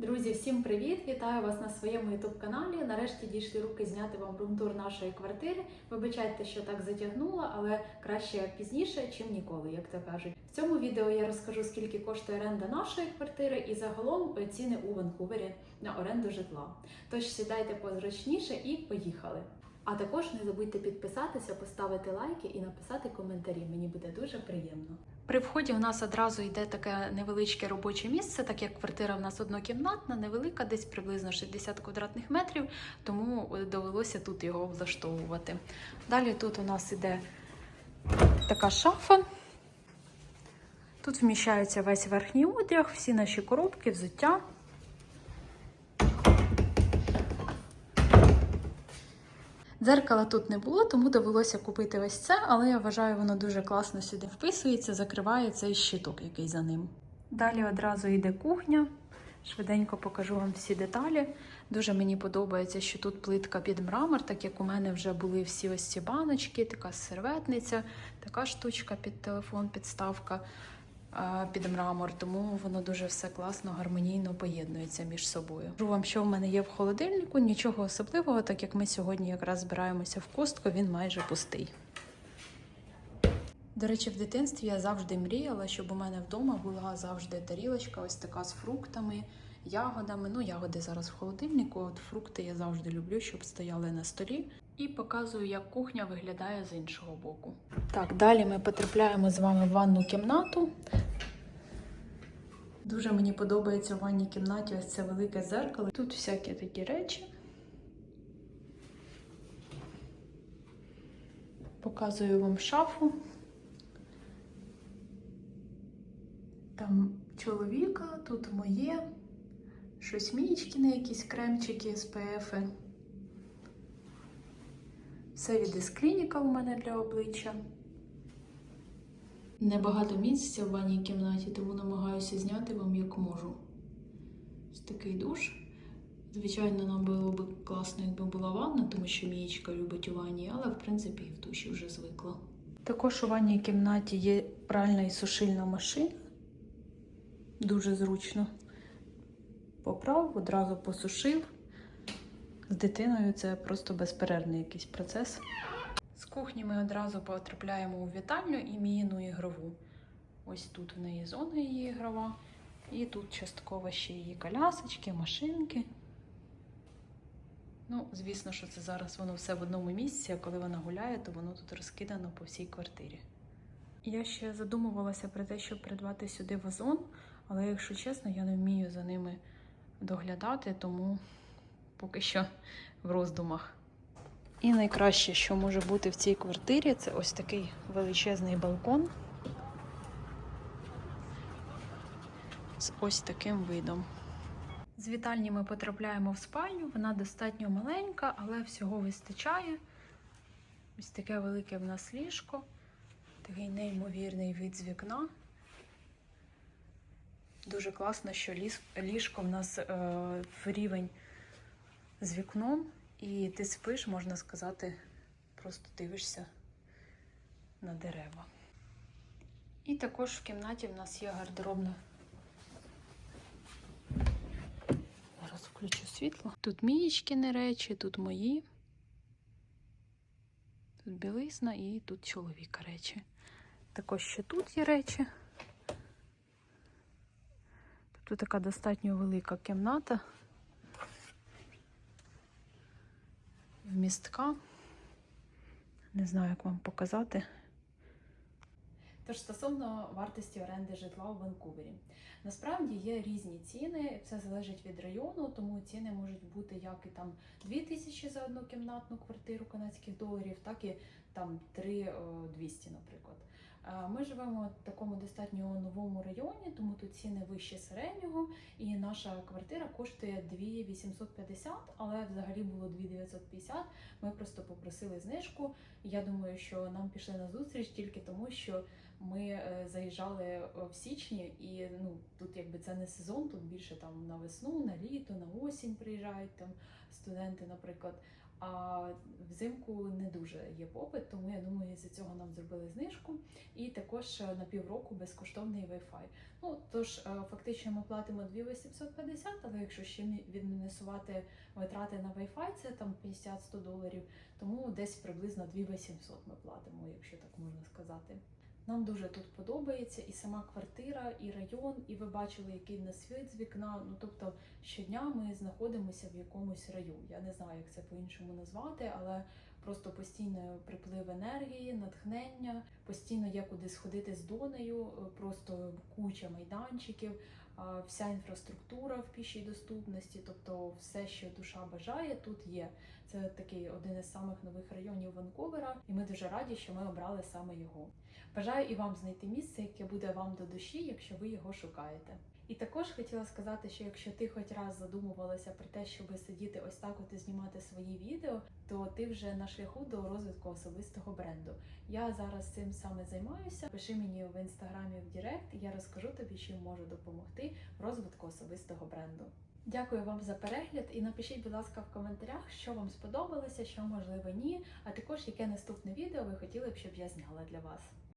Друзі, всім привіт! Вітаю вас на своєму youtube каналі. Нарешті дійшли руки зняти вам румтур нашої квартири. Вибачайте, що так затягнула, але краще пізніше, чим ніколи, як то кажуть. В цьому відео я розкажу, скільки коштує оренда нашої квартири і загалом ціни у Ванкувері на оренду житла. Тож сідайте позручніше і поїхали. А також не забудьте підписатися, поставити лайки і написати коментарі. Мені буде дуже приємно. При вході у нас одразу йде таке невеличке робоче місце, так як квартира в нас однокімнатна, невелика, десь приблизно 60 квадратних метрів, тому довелося тут його влаштовувати. Далі тут у нас іде така шафа. Тут вміщається весь верхній одяг, всі наші коробки, взуття. Дзеркала тут не було, тому довелося купити ось це, але я вважаю, воно дуже класно сюди вписується, закриває цей щиток, який за ним. Далі одразу йде кухня. Швиденько покажу вам всі деталі. Дуже мені подобається, що тут плитка під мрамор, так як у мене вже були всі ось ці баночки, така серветниця, така штучка під телефон, підставка під мрамор, тому воно дуже все класно, гармонійно поєднується між собою. Кажу вам, що в мене є в холодильнику, нічого особливого, так як ми сьогодні якраз збираємося в костку, він майже пустий. До речі, в дитинстві я завжди мріяла, щоб у мене вдома була завжди тарілочка, ось така з фруктами, ягодами. Ну, ягоди зараз в холодильнику, от фрукти я завжди люблю, щоб стояли на столі. І показую, як кухня виглядає з іншого боку. Так, далі ми потрапляємо з вами в ванну кімнату. Дуже мені подобається в ванній кімнаті ось це велике зеркало. Тут всякі такі речі. Показую вам шафу. Там чоловіка, тут моє, щось мічкіне, якісь кремчики з ПФ. Все від Ісклініка у мене для обличчя. Небагато місця в ванній кімнаті, тому намагаюся зняти вам як можу. Ось такий душ. Звичайно, нам було б класно, якби була ванна, тому що Мієчка любить у ванні, але в принципі і в душі вже звикла. Також у ванній кімнаті є пральна і сушильна машина. Дуже зручно. Поправ, одразу посушив. З дитиною це просто безперервний якийсь процес. З кухні ми одразу потрапляємо у вітальню і Міїну ігрову. Ось тут в неї зона її ігрова. І тут частково ще її колясочки, машинки. Ну, звісно, що це зараз воно все в одному місці, а коли вона гуляє, то воно тут розкидано по всій квартирі. Я ще задумувалася про те, щоб придбати сюди вазон, але, якщо чесно, я не вмію за ними доглядати, тому поки що в роздумах. І найкраще, що може бути в цій квартирі, це ось такий величезний балкон з ось таким видом. З вітальні ми потрапляємо в спальню. Вона достатньо маленька, але всього вистачає. Ось таке велике в нас ліжко, такий неймовірний вид з вікна. Дуже класно, що ліжко в нас е, в рівень з вікном, і ти спиш, можна сказати, просто дивишся на дерева. І також в кімнаті в нас є гардеробна. Зараз включу світло. Тут мієчкіни речі, тут мої. Тут білизна і тут чоловіка речі. Також ще тут є речі. Тут така достатньо велика кімната. Вмістка. Не знаю, як вам показати. Тож стосовно вартості оренди житла у Ванкувері. Насправді є різні ціни, все залежить від району, тому ціни можуть бути як і там 2 тисячі за однокімнатну квартиру канадських доларів, так і там 3200, наприклад. Е, Ми живемо в такому достатньо новому районі, тому тут ціни вище середнього, і наша квартира коштує 2850, але взагалі було 2950. Ми просто попросили знижку. Я думаю, що нам пішли на зустріч тільки тому, що ми е, заїжджали в січні, і ну тут якби це не сезон, тут більше там на весну, на літо, на осінь приїжджають там студенти, наприклад. А взимку не дуже є попит, тому я думаю, з цього нам зробили знижку. І також е, на півроку безкоштовний Wi-Fi. Ну тож е, фактично ми платимо 2850, але якщо ще мі- відмінусувати витрати на Wi-Fi, це там 50-100 доларів, тому десь приблизно 2800 ми платимо, якщо так можна сказати. Нам дуже тут подобається і сама квартира, і район, і ви бачили, який в нас світ з вікна. Ну тобто щодня ми знаходимося в якомусь раю. Я не знаю, як це по-іншому назвати, але просто постійно приплив енергії, натхнення, постійно є куди сходити з донею, просто куча майданчиків, вся інфраструктура в пішій доступності, тобто все, що душа бажає, тут є. Це такий один із самих нових районів Ванкувера, і ми дуже раді, що ми обрали саме його. Бажаю і вам знайти місце, яке буде вам до душі, якщо ви його шукаєте. І також хотіла сказати, що якщо ти хоч раз задумувалася про те, щоб сидіти ось так от і знімати свої відео, то ти вже на шляху до розвитку особистого бренду. Я зараз цим саме займаюся. Пиши мені в інстаграмі в Директ, і я розкажу тобі, чим можу допомогти в розвитку особистого бренду. Дякую вам за перегляд і напишіть, будь ласка, в коментарях, що вам сподобалося, що можливо ні, а також яке наступне відео ви хотіли б, щоб я зняла для вас.